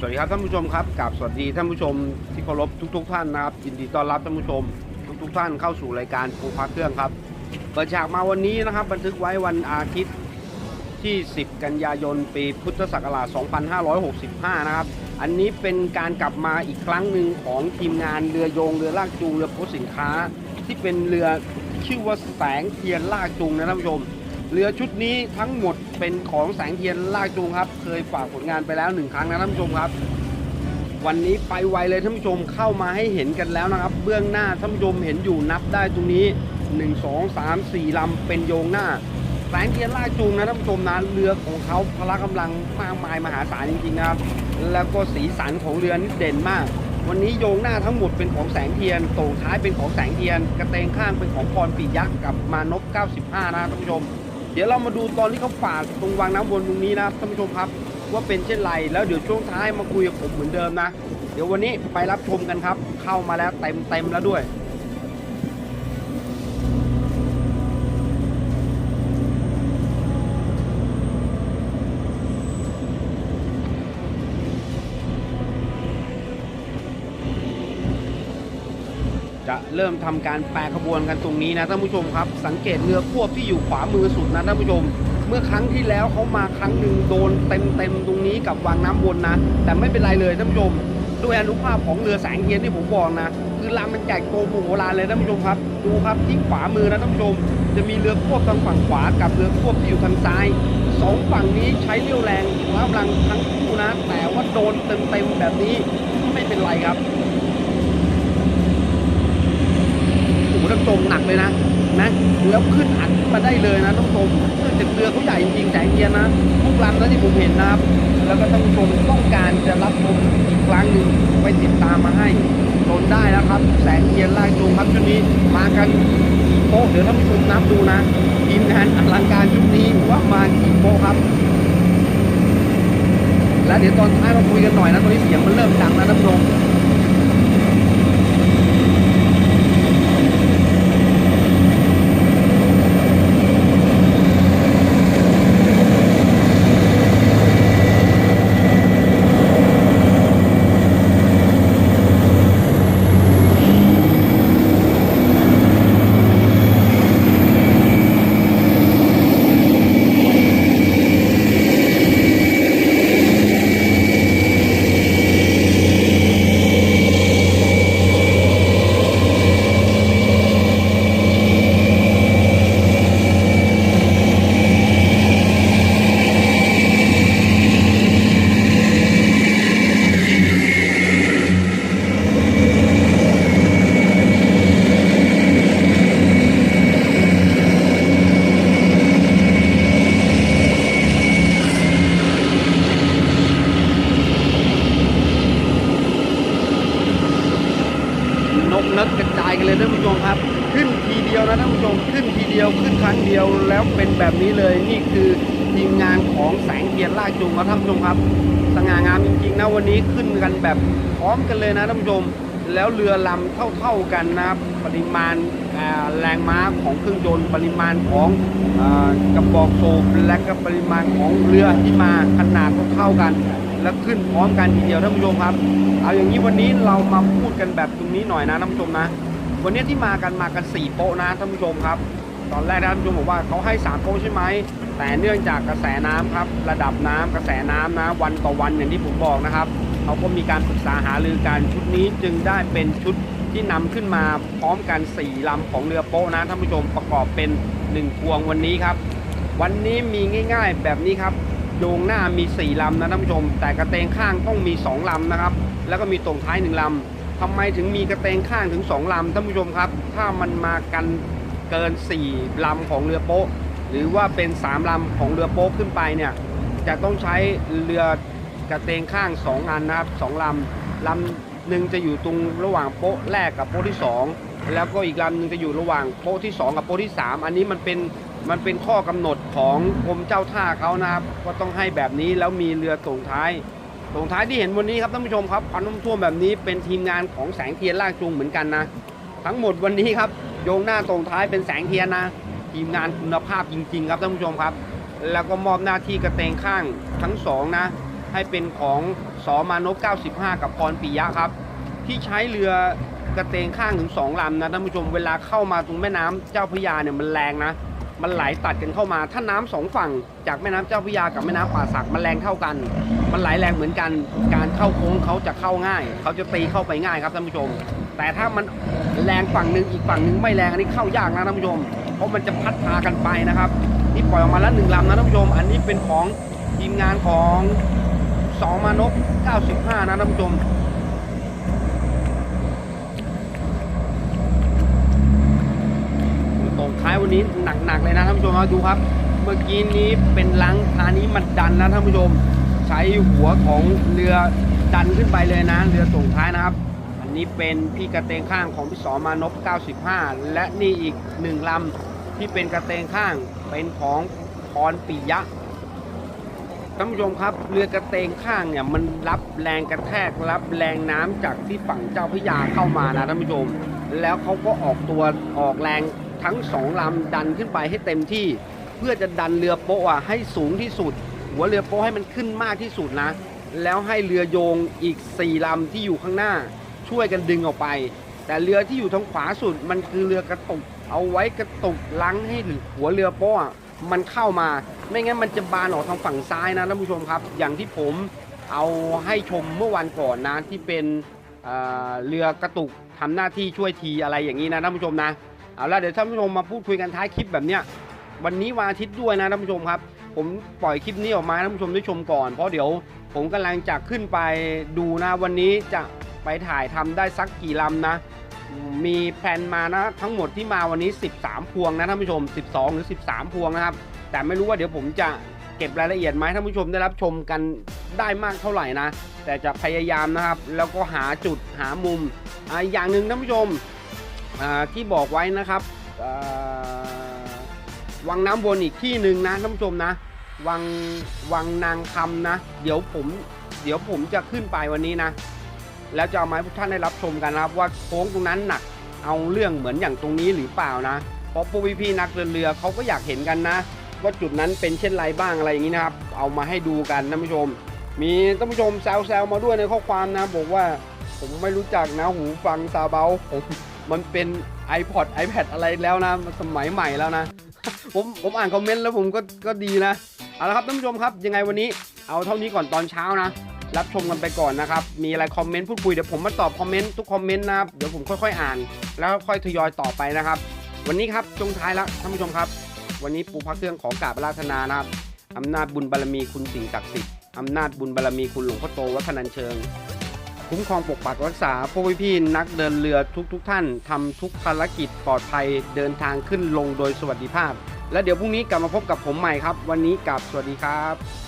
สวัสดีครับท่านผู้ชมครับกับสวัสดีท่านผู้ชมที่เคารพทุก ๆ ท่านนะครับยินดีต้อนรับท่านผู้ชม ทุก ๆ ท่านเข้าสู่รายการปูพักเครื่องครับเปิดฉากมาวันนี้นะครับ บันทึกไว้วันอาทิตย์ที่ 10 กันยายนปีพุทธศักราช 2565 นะครับ อันนี้เป็นการกลับมาอีกครั้งหนึ่งของทีมงานเรือโยงเรือลากจูงเรือโพสสินค้า ที่เป็นเรือชื่อว่าแสงเทียนลากจูงนะท่านผู้ชม เรือชุดนี้ทั้งหมดเป็นของแสงเทียนลากจูงครับ เคยฝากผลงานไปแล้วหนึ่งครั้งนะท่านผู้ชมครับ วันนี้ไปไวเลยท่านผู้ชมเข้ามาให้เห็นกันแล้วนะครับ เบื้องหน้าท่านผู้ชมเห็นอยู่นับได้ตรงนี้ 1 2 3 4ลำเป็นโยงหน้าแสงเทียนลากจูงนะท่านผู้ชมนะเรือของเขาพละกำลังมากมายมหาศาลจริงๆนะครับ แล้วก็สีสันของเรือนี่เด่นมาก วันนี้โยงหน้าทั้งหมดเป็นของแสงเทียนโต่งท้ายเป็นของแสงเทียน กระเตงข้างเป็นของพรปียักษ์กับมานพ95นะท่านผู้ชม เดี๋ยวเรามาดูตอนที่เขาฝาดตรงวางน้ำวนตรงนี้นะท่านผู้ชมครับ ว่าเป็นเช่นไรแล้วเดี๋ยวช่วงท้ายมาคุยกับผมเหมือนเดิมนะ เดี๋ยววันนี้ไปรับชมกันครับ เข้ามาแล้วเต็มเต็มแล้วด้วย เริ่มทำการแปรขบวนกันตรงนี้นะท่านผู้ชมครับ สังเกตเรือควบที่อยู่ขวามือสุดนะท่านผู้ชม เมื่อครั้งที่แล้วเขามาครั้งหนึ่งโดนเต็มเต็มๆตรงนี้กับวางน้ำวนนะ แต่ไม่เป็นไรเลยท่านผู้ชม ด้วยอนุภาพของเรือแสงเทียนที่ผมบอกนะ คือลำมันใหญ่โตโมโหลานเลยท่านผู้ชมครับ ดูครับที่ขวามือนะท่านผู้ชม จะมีเรือควบทางฝั่งขวากับเรือควบที่อยู่ทางซ้ายสองฝั่งนี้ใช้เรี่ยวแรงพลังทั้งคู่นะ แต่ว่าโดนเต็มๆแบบนี้ไม่เป็นไรครับ โอ้โหท่านผู้ชมหนักเลยนะนะแล้วขึ้นอัดมาได้เลยนะท่านผู้ชมเนื่องจากเรือเขาใหญ่จริงๆแสงเทียนนะทุกลำนะที่ผมเห็นนะครับ แล้วก็ท่านผู้ชมต้องการจะรับชมอีกครั้งหนึ่งไปติดตามมาให้ชนได้แล้วครับ แสงเทียนลากจูงครับชุดนี้มากันกี่โป๊ะเดี๋ยวท่านผู้ชมนับดูนะทีมงานอลังการชุดนี้ว่ามากี่โป๊ะครับ แล้วเดี๋ยวตอนท้ายมาคุยกันหน่อยนะตอนนี้เสียงมันเริ่มดังแล้วท่านผู้ชมายกันเลยท่านผู้ชมครับ ขึ้นทีเดียวนะท่านผู้ชมขึ้นทีเดียวขึ้นครั้งเดียวแล้วเป็นแบบนี้เลยนี่คือทีมงานของแสงเทียนลากจูงครับท่านผู้ชมครับ สง่างามจริงๆนะวันนี้ขึ้นกันแบบพร้อมกันเลยนะท่านผู้ชมแล้วเรือลำเท่าๆกันนะครับปริมาณแรงม้าของเครื่องยนต์ปริมาณของอกระบอกโซบและก็ปริมาณของเรือที่มาขนาดเท่ากัน แล้วขึ้นพร้อมกันทีเดียวท่านผู้ชมครับ เอาอย่างนี้วันนี้เรามาพูดกันแบบตรงนี้หน่อยนะท่านผู้ชมนะ วันนี้ที่มากันมากัน4โป๊ะนะท่านผู้ชมครับ ตอนแรกท่านผู้ชมบอกว่าเขาให้3โป๊ะใช่ไหมแต่เนื่องจากกระแสน้ำครับ ระดับน้ำกระแสน้ำนะ วันต่อวันอย่างที่ผมบอกนะครับเขาก็มีการปรึกษาหารือกันชุดนี้จึงได้เป็นชุดที่นำขึ้นมาพร้อมกัน 4ลำของเรือโป๊ะนะท่านผู้ชมประกอบเป็น 1 พวงวันนี้ครับ วันนี้มีง่ายๆแบบนี้ครับโยงหน้ามี 4 ลำนะท่านผู้ชม แต่กระเตงข้างต้องมี 2 ลำนะครับ แล้วก็มีตรงท้าย 1 ลำ ทำไมถึงมีกระเตงข้างถึง 2ลำท่านผู้ชมครับ ถ้ามันมากันเกิน 4ลำของเรือโป๊ะ หรือว่าเป็น 3ลำของเรือโป๊ะขึ้นไปเนี่ย จะต้องใช้เรือกระเตงข้าง 2 อันนะครับ2ลำลำหนึ่งจะอยู่ตรงระหว่างโป๊ะแรกกับโป๊ะที่ 2 แล้วก็อีกลำหนึ่งจะอยู่ระหว่างโป๊ะที่ 2 กับโป๊ะที่ 3 อันนี้มันเป็นมันเป็นข้อกำหนดของกรมเจ้าท่าเขานะครับว่าต้องให้แบบนี้แล้วมีเรือส่งท้าย ส่งท้ายที่เห็นวันนี้ครับท่านผู้ชมครับควันน้ำท่วมแบบนี้เป็นทีมงานของแสงเทียนลากจูงเหมือนกันนะ ทั้งหมดวันนี้ครับโยงหน้าส่งท้ายเป็นแสงเทียนนะ ทีมงานคุณภาพจริง ๆ ครับท่านผู้ชมครับ แล้วก็มอบหน้าที่กระเตงข้างทั้งสองนะ ให้เป็นของสสมานพ95 กับพรปิยะครับ ที่ใช้เรือกระเตงข้างถึงสองลำนะท่านผู้ชมเวลาเข้ามาตรงแม่น้ำเจ้าพระยาเนี่ยมันแรงนะ มันไหลตัดกันเข้ามา ถ้าน้ำสองฝั่งจากแม่น้ำเจ้าพระยากับแม่น้ำป่าสักมันแรงเท่ากัน มันไหลแรงเหมือนกัน การเข้าโค้งเขาจะเข้าง่าย เขาจะตีเข้าไปง่ายครับท่านผู้ชม แต่ถ้ามันแรงฝั่งหนึ่งอีกฝั่งหนึ่งไม่แรงอันนี้เข้ายากนะท่านผู้ชม เพราะมันจะพัดพากันไปนะครับนี่ปล่อยออกมาแล้วหนึ่งลำนะท่านผู้ชม อันนี้เป็นของทีมงานของสองมานพ95 นะท่านผู้ชม ตรงท้าย วันนี้หนักๆเลยนะท่านผู้ชมครับดูครับ เมื่อกี้นี้เป็นลังทานี้มันดันนะท่านผู้ชม ใช้หัวของเรือดันขึ้นไปเลยนะเรือส่งท้ายนะครับ อันนี้เป็นพี่กระเตงข้างของพี่สอมานพ95 และนี่อีกหนึ่งลำที่เป็นกระเตงข้างเป็นของพรปิยะท่านผู้ชมครับเรือกระเตงข้างเนี่ยมันรับแรงกระแทกรับแรงน้ำจากที่ฝั่งเจ้าพระยาเข้ามานะท่านผู้ชม แล้วเขาก็ออกตัวออกแรง ทั้งสองลำดันขึ้นไปให้เต็มที่ เพื่อจะดันเรือโป๊ะให้สูงที่สุด หัวเรือโป๊ะให้มันขึ้นมากที่สุดนะ แล้วให้เรือโยงอีก4ลำที่อยู่ข้างหน้า ช่วยกันดึงออกไป แต่เรือที่อยู่ทางขวาสุดมันคือเรือกระตุก เอาไว้กระตุกลังให้หัวเรือโป๊ะมันเข้ามา ไม่งั้นมันจะบานออกทางฝั่งซ้ายนะท่านผู้ชมครับ อย่างที่ผมเอาให้ชมเมื่อวันก่อนนะที่เป็นเเรือกระตุกทำหน้าที่ช่วยทีอะไรอย่างนี้นะท่านผู้ชมนะ เอาละเดี๋ยวท่านผู้ชมมาพูดคุยกันท้ายคลิปแบบเนี้ยวันนี้วันอาทิตย์ด้วยนะท่านผู้ชมครับ ผมปล่อยคลิปนี้ออกมาท่านผู้ชมได้ชมก่อน เพราะเดี๋ยวผมกำลังจะขึ้นไปดูนะวันนี้จะไปถ่ายทำได้สักกี่ลำนะ มีแผนมานะทั้งหมดที่มาวันนี้ 13 พวงนะท่านผู้ชม 12 หรือ 13 พวงนะครับ แต่ไม่รู้ว่าเดี๋ยวผมจะเก็บรายละเอียดมาให้ท่านผู้ชมได้รับชมกันได้มากเท่าไหร่นะ แต่จะพยายามนะครับ แล้วก็หาจุดหามุมอ่าอย่างหนึ่งท่านผู้ชม ที่บอกไว้นะครับวังน้ำวนอีกที่หนึ่งนะท่านผู้ชมนะ วังวังนางคำนะ เดี๋ยวผมเดี๋ยวผมจะขึ้นไปวันนี้นะ แล้วจะเอามาให้พวกท่านได้รับชมกันนะครับ ว่าโค้งตรงนั้นหนักเอาเรื่องเหมือนอย่างตรงนี้หรือเปล่านะ เพราะพวกพี่ๆนักเดินเรือเขาก็อยากเห็นกันนะ ว่าจุดนั้นเป็นเช่นไรบ้างอะไรอย่างนี้นะครับ เอามาให้ดูกันท่านผู้ชม มีท่านผู้ชมแซวๆมาด้วยในข้อความนะ บอกว่าผมไม่รู้จักนะหูฟังซาเบาผม มันเป็น iPod iPad อะไรแล้วนะสมัยใหม่แล้วนะ ผมผมอ่านคอมเมนต์แล้วผมก็ก็ดีนะ เอาละครับท่านผู้ชมครับ ยังไงวันนี้เอาเท่านี้ก่อนตอนเช้านะ รับชมกันไปก่อนนะครับ มีอะไรคอมเมนต์พูดคุยเดี๋ยวผมมาตอบคอมเมนต์ทุกคอมเมนต์นะครับเดี๋ยวผมค่อยๆอ่าน แล้วค่อยทยอยต่อไปนะครับ วันนี้ครับจงท้ายล้วท่านผู้ชมครับ วันนี้ปูพระเครื่องขอกราบอาราธนานะครับอำนาจบุญบารมีคุณสิ่งศักดิ์สิทธิ์อำนาจบุญบารมีคุณหลวงพ่อโตวัฒนันเชิง คุ้มครองปกปักรักษาพวกพี่ๆนักเดินเรือทุกๆทท่านทำทุกภารกิจปลอดภัยเดินทางขึ้นลงโดยสวัสดิภาพ และเดี๋ยวพรุ่งนี้กลับมาพบกับผมใหม่ครับ วันนี้กับสวัสดีครับ